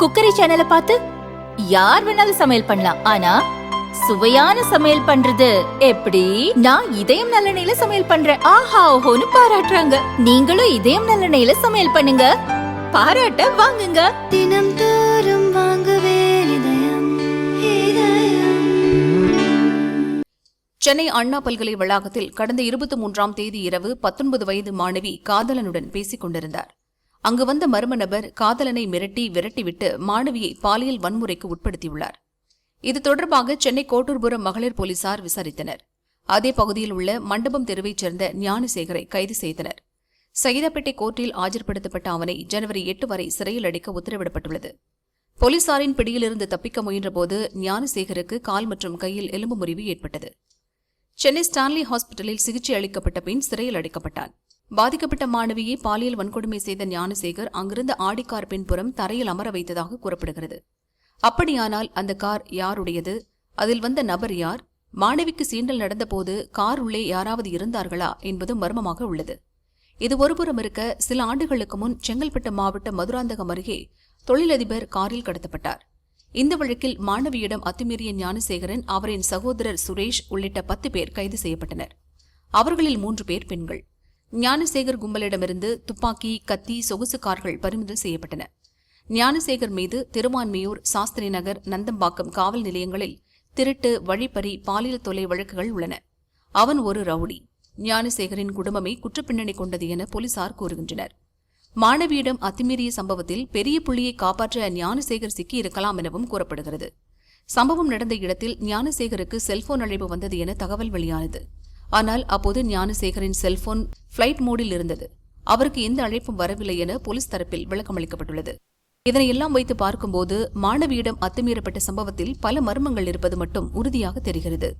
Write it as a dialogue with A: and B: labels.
A: Cookery சேனலை பார்த்து யார் வேணாலும் சமையல் பண்ணலாம். ஆனா சுவையான சமையல் பண்றது எப்படி? நான் இதயம் நல்லெண்ணெயில சமையல் பண்றேன். ஆஹா ஓஹோன்னு பாராட்டுறாங்க. நீங்களும் இதயம் நல்லெண்ணெயில சமையல் பண்ணுங்க. பாராட்ட வாங்குங்க.
B: தினம் தோறும் வாங்குவே இதயம் இதயம்.
C: சென்னை அண்ணா பல்கலை வளாகத்தில் கடந்த இருபத்தி மூன்றாம் தேதி இரவு பத்தொன்பது வயது மாணவி காதலனுடன் பேசிக் கொண்டிருந்தார் அங்கு வந்த மர்ம நபர் காதலனை மிரட்டி விரட்டிவிட்டு மாணவியை பாலியல் வன்முறைக்கு உட்படுத்தியுள்ளார். இது தொடர்பாக சென்னை கோட்டூர்புரம் மகளிர் போலீசார் விசாரித்தனர். அதே பகுதியில் உள்ள மண்டபம் தெருவைச் சேர்ந்த ஞானசேகரை கைது செய்தனர். சைதாப்பேட்டை கோர்ட்டில் ஆஜர்படுத்தப்பட்ட அவனை ஜனவரி எட்டு வரை சிறையில் அடைக்க உத்தரவிடப்பட்டுள்ளது. போலீசாரின் பிடியிலிருந்து தப்பிக்க முயன்றபோது ஞானசேகருக்கு கால் மற்றும் கையில் எலும்பு முறிவு ஏற்பட்டது. சென்னை ஸ்டான்லி ஹாஸ்பிட்டலில் சிகிச்சை அளிக்கப்பட்ட பின் சிறையில் அடைக்கப்பட்டான். பாதிக்கப்பட்ட மாணவியை பாலியல் வன்கொடுமை செய்த ஞானசேகர் அங்கிருந்த ஆடி கார் பின்புறம் தரையில் அமர வைத்ததாக கூறப்படுகிறது. அப்படியானால் அந்த கார் யாருடையது? அதில் வந்த நபர் யார்? மாணவிக்கு சீண்டல் நடந்தபோது கார் உள்ளே யாராவது இருந்தார்களா என்பது மர்மமாக உள்ளது. இது ஒருபுறம் இருக்க சில ஆண்டுகளுக்கு முன் செங்கல்பட்டு மாவட்ட மதுராந்தகம் அருகே தொழிலதிபர் காரில் கடத்தப்பட்டார். இந்த வழக்கில் மாணவியிடம் அத்துமீறிய ஞானசேகரன் அவரின் சகோதரர் சுரேஷ் உள்ளிட்ட பத்து பேர் கைது செய்யப்பட்டனர். அவர்களில் மூன்று பேர் பெண்கள். ஞானசேகர் கும்பலிடமிருந்து துப்பாக்கி கத்தி சொகுசு கார்கள் பறிமுதல் செய்யப்பட்டன. ஞானசேகர் மீது திருவான்மியூர் சாஸ்திரி நகர் நந்தம்பாக்கம் காவல் நிலையங்களில் திருட்டு வழிப்பறி பாலியல் தொலை வழக்குகள் உள்ளன. அவன் ஒரு ரவுடி. ஞானசேகரின் குடும்பமே குற்றப்பின்னணி கொண்டது என போலீசார் கூறுகின்றனர். மாணவியிடம் அத்துமீறிய சம்பவத்தில் பெரிய புள்ளியை காப்பாற்ற ஞானசேகர் சிக்கியிருக்கலாம் எனவும் கூறப்படுகிறது. சம்பவம் நடந்த இடத்தில் ஞானசேகருக்கு செல்போன் அழைப்பு வந்தது என தகவல் வெளியானது. ஆனால் அப்போது ஞானசேகரின் செல்போன் பிளைட் மோடில் இருந்தது. அவருக்கு எந்த அழைப்பும் வரவில்லை என போலீஸ் தரப்பில் விளக்கமளிக்கப்பட்டுள்ளது. இதனையெல்லாம் வைத்து பார்க்கும்போது மாணவியிடம் அத்துமீறப்பட்ட சம்பவத்தில் பல மர்மங்கள் இருப்பது மட்டும் உறுதியாக தெரிகிறது.